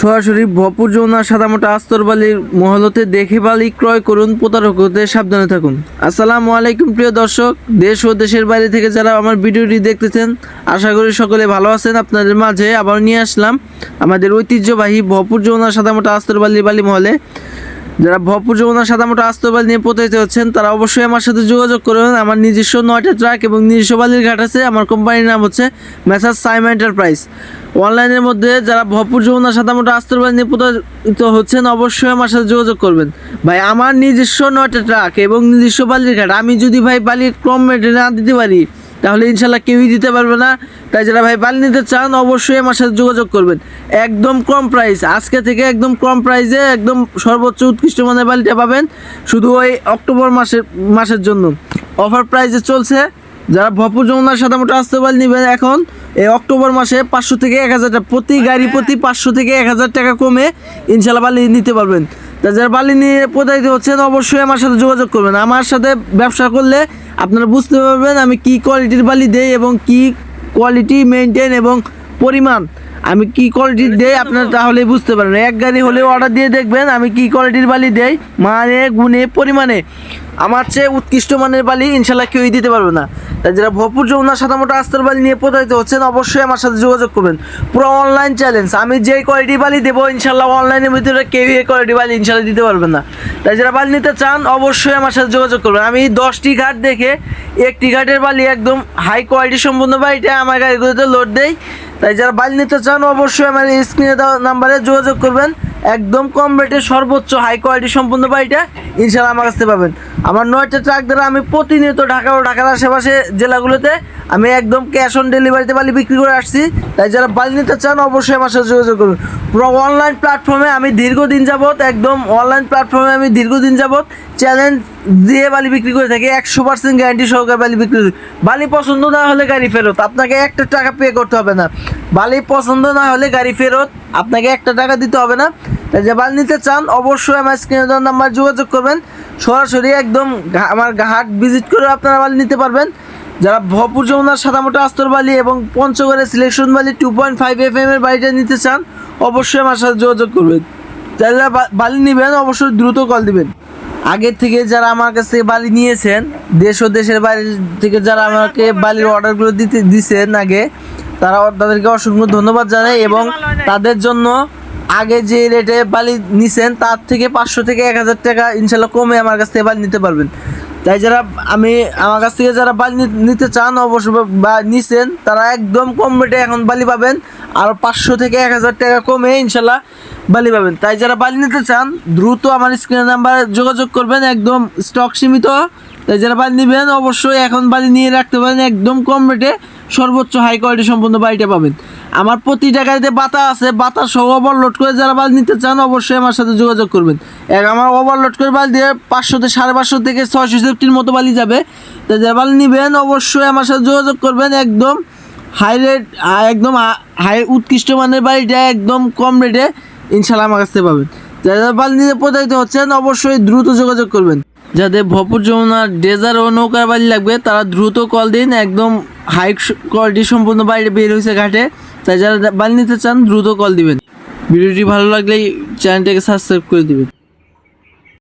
সরাসরি ভরপুর যমুনা সাদামোটা আস্তরবালির মহলতে দেখে বালি ক্রয় করুন প্রতারক হতে সাবধানে থাকুন। আসসালামু আলাইকুম প্রিয় দর্শক, দেশ ও দেশের বাইরে থেকে যারা আমার ভিডিওটি দেখতেছেন, আশা করি সকলে ভালো আছেন। আপনাদের মাঝে আবার নিয়ে আসলাম আমাদের ঐতিহ্যবাহী ভরপুর যমুনা সাদামোটা আস্তরবালির বালি মহলে। যারা ভরপুর যমুনা সাদামোটা আস্তরবাল নিয়ে প্রতারিত হচ্ছেন, তারা অবশ্যই আমার সাথে যোগাযোগ করবেন আমার নিজস্ব নয়টা ট্রাক এবং নিজস্ব বালির ঘাট আছে। আমার কোম্পানির নাম হচ্ছে মেসার সাইম এন্টারপ্রাইজ। অনলাইনের মধ্যে যারা ভরপুর যমুনা সাদামোটা আস্তরবাল নিয়ে প্রতারিত হচ্ছেন, অবশ্যই আমার সাথে যোগাযোগ করবেন। ভাই, আমার নিজস্ব নয়টা ট্রাক এবং নিজস্ব বালির ঘাট। আমি যদি ভাই বালি কম রেটে না দিতে পারি তাহলে ইনশাল্লাহ কেউই দিতে পারবে না। তাই যারা ভাই বালি নিতে চান, অবশ্যই আমার সাথে যোগাযোগ করবেন। একদম কম প্রাইস আজকে থেকে একদম কম প্রাইসে একদম সর্বোচ্চ উৎকৃষ্ট মানের বালিটা পাবেন। শুধু ওই অক্টোবর মাসের মাসের জন্য। অফার প্রাইসে চলছে যারা ভরপুর যমুনার সাথে মোটা আসতে পারেন নেবেন এখন এই অক্টোবর মাসে পাঁচশো থেকে এক হাজার টাকা প্রতি গাড়ি প্রতি পাঁচশো থেকে এক হাজার টাকা কমে ইনশাল্লাহ বালি নিতে পারবেন। তা যারা বালি নিয়ে প্রতারিত হচ্ছেন অবশ্যই আমার সাথে যোগাযোগ করবেন। আমার সাথে ব্যবসা করলে আপনারা বুঝতে পারবেন আমি কি কোয়ালিটির বালি দেই এবং কি কোয়ালিটি মেনটেন এবং পরিমাণ। আমি কি কোয়ালিটির দেই আপনারা তাহলে বুঝতে পারবেন। এক গাড়ি হলে অর্ডার দিয়ে দেখবেন আমি কি কোয়ালিটির বালি দেই মানে গুণে পরিমাণে। আমার চেয়ে উৎকৃষ্ট মানের বালি ইনশাল্লাহ কেউই দিতে পারবে না। তাই যারা ভরপুর যমুনা সাদামোটা আস্তর বালি নিয়ে প্রতারিত হচ্ছেন, অবশ্যই আমার সাথে যোগাযোগ করবেন। পুরো অনলাইন চ্যালেঞ্জ আমি যেই কোয়ালিটি বালি দেবো, ইনশাল্লাহ অনলাইনের ভিতরে কেউই এই কোয়ালিটি বালি ইনশাল্লাহ দিতে পারবেন না। তাই যারা বালি নিতে চান, অবশ্যই আমার সাথে যোগাযোগ করবেন। আমি দশটি ঘাট দেখে একটি ঘাটের বালি একদম হাই কোয়ালিটি সম্পূর্ণ বালিটা আমার গাড়িগুলোতে লোড দেই। তাই যারা বালি নিতে চান, অবশ্যই আমার স্ক্রিনে দেওয়া নাম্বারে যোগাযোগ করবেন। একদম কম রেটে সর্বোচ্চ হাই কোয়ালিটি সম্পূর্ণ বাড়িটা ইনশাল্লাহ আমার কাছে পাবেন। আমার নয়টা ট্রাক দ্বারা আমি প্রতিনিয়ত ঢাকা ও ঢাকার আশেপাশে জেলাগুলোতে আমি একদম ক্যাশ অন ডেলিভারিতে বালি বিক্রি করে আসছি। তাই যারা বালি নিতে চান অবশ্যই আমার সাথে যোগাযোগ করুন। পুরো অনলাইন প্ল্যাটফর্মে আমি দীর্ঘদিন যাবত একদম অনলাইন প্ল্যাটফর্মে আমি দীর্ঘদিন যাবত চ্যালেঞ্জ দিয়ে বালি বিক্রি করে থাকি, একশো পার্সেন্ট গ্যারান্টি সহকারে বালি বিক্রি করি। বালি পছন্দ না হলে গাড়ি ফেরত। আপনাকে একটা টাকা পে করতে হবে না। বালি পছন্দ না হলে গাড়ি ফেরত আপনাকে একটা টাকা দিতে হবে না। তাই যে বালি নিতে চান, অবশ্যই আমার স্ক্রিনে দেওয়ার নাম্বার যোগাযোগ করবেন। সরাসরি একদম আমার হাট ভিজিট করে আপনারা বালি নিতে পারবেন। যারা ভরপুর যমুনার সাদামোটা আস্তর বালি এবং পঞ্চগড়ের সিলেকশন বালি two point five F M এর বাড়িটা নিতে চান, অবশ্যই আমার সাথে যোগাযোগ করবেন। যারা বালি নেবেন, অবশ্যই দ্রুত কল দিবেন। আগের থেকে যারা আমার কাছ থেকে বালি নিয়েছেন, দেশ ও দেশের বাইরে থেকে যারা আমাকে বালির অর্ডারগুলো দিতে, দিছেন আগে তারা তাদেরকে অসংখ্য ধন্যবাদ জানাই এবং তাদের জন্য আগে যে রেটে বালি নিছেন, তার থেকে পাঁচশো থেকে এক হাজার টাকা ইনশাল্লাহ কমে আমার কাছ থেকে বালি নিতে পারবেন। তাই যারা আমি, আমার কাছ থেকে যারা বালি নিতে চান, অবশ্যই বা নিছেন, তারা একদম কম রেটে এখন বালি পাবেন। আর পাঁচশো থেকে এক হাজার টাকা কমে ইনশাল্লাহ বালি পাবেন। তাই যারা বালি নিতে চান, দ্রুত আমার স্ক্রিনের নাম্বারে যোগাযোগ করবেন, একদম স্টক সীমিত। তাই যারা বালি নেবেন, অবশ্যই এখন বালি নিয়ে রাখতে পারেন একদম কম রেটে সর্বোচ্চ হাই কোয়ালিটি সম্পূর্ণ বাড়িটা পাবেন। আমার প্রতি টাকাতে বাতা আছে বাতা সহ ওভারলোড করে যারা বাল নিতে চান অবশ্যই আমার সাথে যোগাযোগ করবেন। এক আমার ওভারলোড করে বাল দিয়ে পাঁচশো থেকে সাড়ে পাঁচশো থেকে ছয়শো সেফটির মতো বালি যাবে। তাই যারা বাল নেবেন অবশ্যই আমার সাথে যোগাযোগ করবেন একদম হাই রেট একদম হাই উৎকৃষ্ট মানের বাড়িটা একদম কম রেটে ইনশাল্লাহ আমার কাছ থেকে পাবেন। যারা বাল নিতে প্রতারিত হচ্ছেন অবশ্যই দ্রুত যোগাযোগ করবেন। যাদের ভরপুর যমুনার ডেজার ও নৌকার বাড়ি লাগবে, তারা দ্রুত কল দিন, একদম হাই কোয়ালিটি সম্পূর্ণ বাইরে বের হয়েছে ঘাটে। তাই যারা বালি নিতে চান, দ্রুত কল দিবেন। ভিডিওটি ভালো লাগলে চ্যানেলটাকে সাবস্ক্রাইব করে দিবেন।